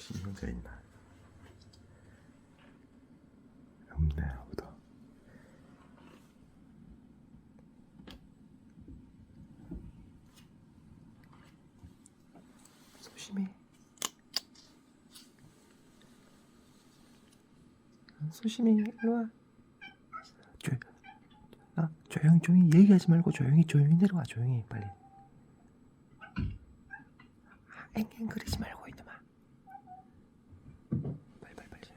혹시 이혼자 있나? 없네 아무도. 소심해. 소심해 일로 와. 조, 아, 조용히 조용히 얘기하지 말고 조용히 조용히 내려와 조용히 빨리. 앵앵거리지 말고 이놈아. 빨리 빨리 빨리.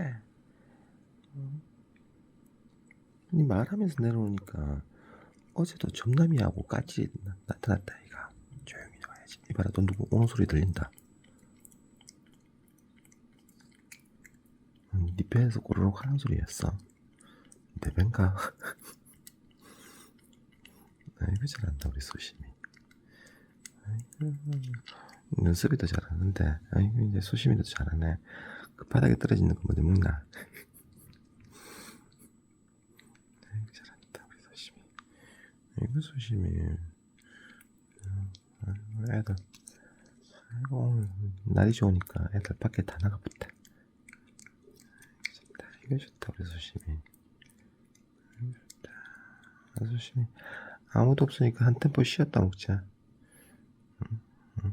그래. 음. 니 말하면서 내려오니까 어제도 점남이하고 나- 나타났다 이가. 조용히 와야지. 이봐라 너 누구 오는 소리 들린다. 음, 네 배에서 꼬르륵 하는 소리였어. 내 배인가? 아이고 잘한다 우리 소심이. 아이고 눈썹이도 잘하는데 아이고 이제 소심이도 잘하네. 그 바닥에 떨어지는 거 먼저 먹나? 잘한다 우리 소심이. 아이고 소심이. 아이고 애들. 아이고 날이 좋으니까 애들 밖에 다 나가봤다. 좋다. 이거 좋다 우리 소심이. 이거 좋다. 아, 소심이 아무도 없으니까 한 템포 쉬었다 먹자. 음, 음.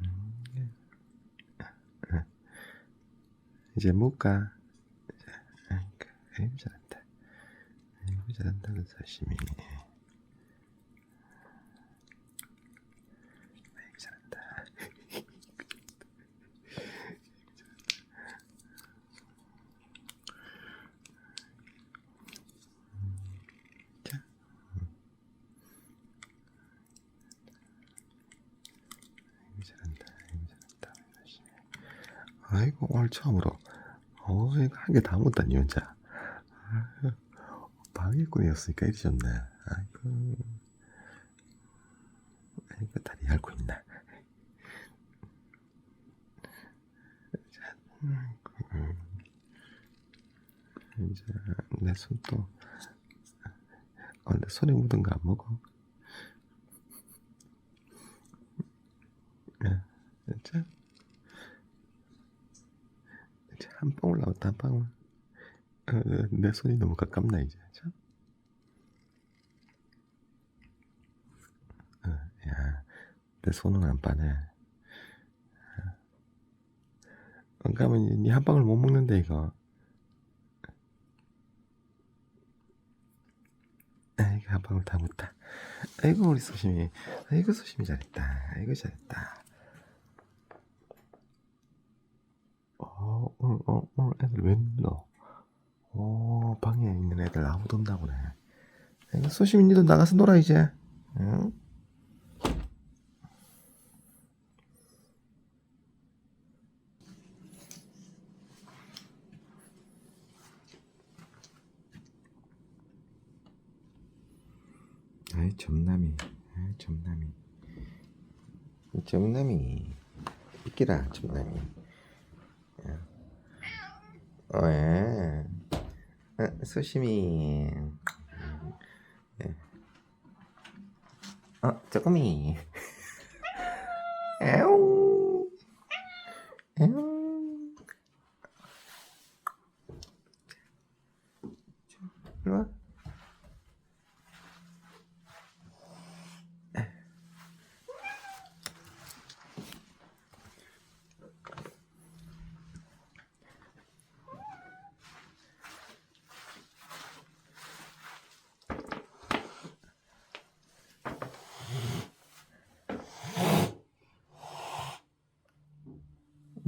음. 이제 못가. 아이고, 아이고 잘한다. 아이고 잘한다 그 소심이. 아이고 잘한다. 아이고 오늘 처음으로 어 이거 한 개 다 못다니 혼자. 방해꾼이었으니까 이리 좋네. 아이고. 아이고 다리 앓고 있나. 자. 이제 내 손도 어, 내 손에 묻은 거 안 먹어? 야, 진짜? 이제 한 방울 나왔다, 한 방울. 어, 어, 내 손이 너무 가깝나, 이제. 자? 어, 야, 내 손은 안 빠네. 안 가면 니한 방울 못 먹는데, 이거. 아이고, 한 방울 다 묻다. 아이고, 우리 소심이. 아이고, 소심이 잘했다. 아이고, 잘했다. 어, 오늘, 어, 오늘 애들 웬일로? 어, 방에 있는 애들 아무도 없나 보네. 소심이 니도 나가서 놀아, 이제. 응? 아이, 점남이. 아이, 점남이. 점남이. 이끼라, 점남이. 어, 예. 어. 예. 어, 조금이. 에옹. 에옹. 이리 와.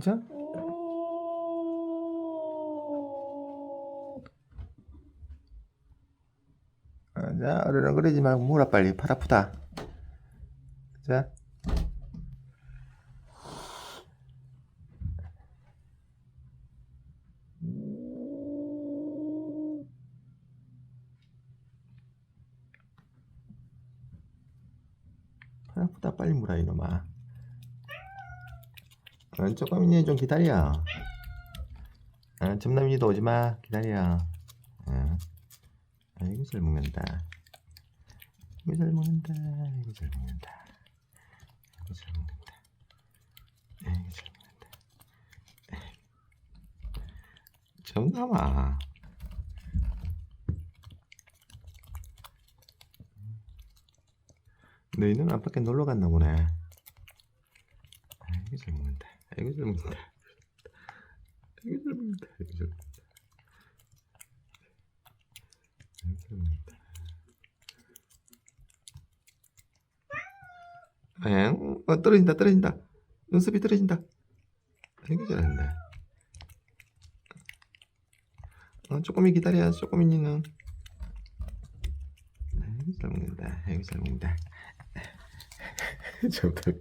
자. 아, 자, 어르렁거리지 말고 물어 빨리. 팔 아프다. 자. 팔 아프다. 빨리 물어 이놈아. 어, 조금이니 좀 기다려. 어, 점남이도 오지 마. 기다려. 어. 아이고 잘 먹는다. 아이고 잘 먹는다. 아이고 잘 먹는다. 아이고 잘 먹는다. 아이고 잘 먹는다. 좀 남아. 너희는 아빠께 놀러 갔나 보네. 잘 먹는다. 잘 먹는다. 잘 먹는다. 잘 먹는다. 엥? 어, 떨어진다, 떨어진다. 눈썹이 떨어진다. 되게 잘한다. 어, 조금이 기다려, 조금이니는. 아이고, 잘 먹는다. 잘 먹는다. 좋다.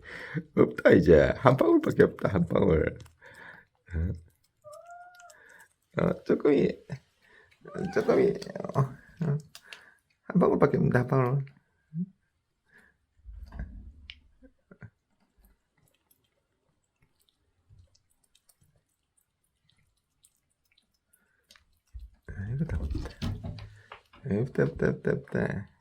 없다, 이제. 한 방울밖에 없다, 한 방울. 어, 어 조금이, 어, 조금이, 어, 어. 한 방울밖에 없다, 한 방울. 아이고, 다 없다. 없다, 없다, 없다, 없다.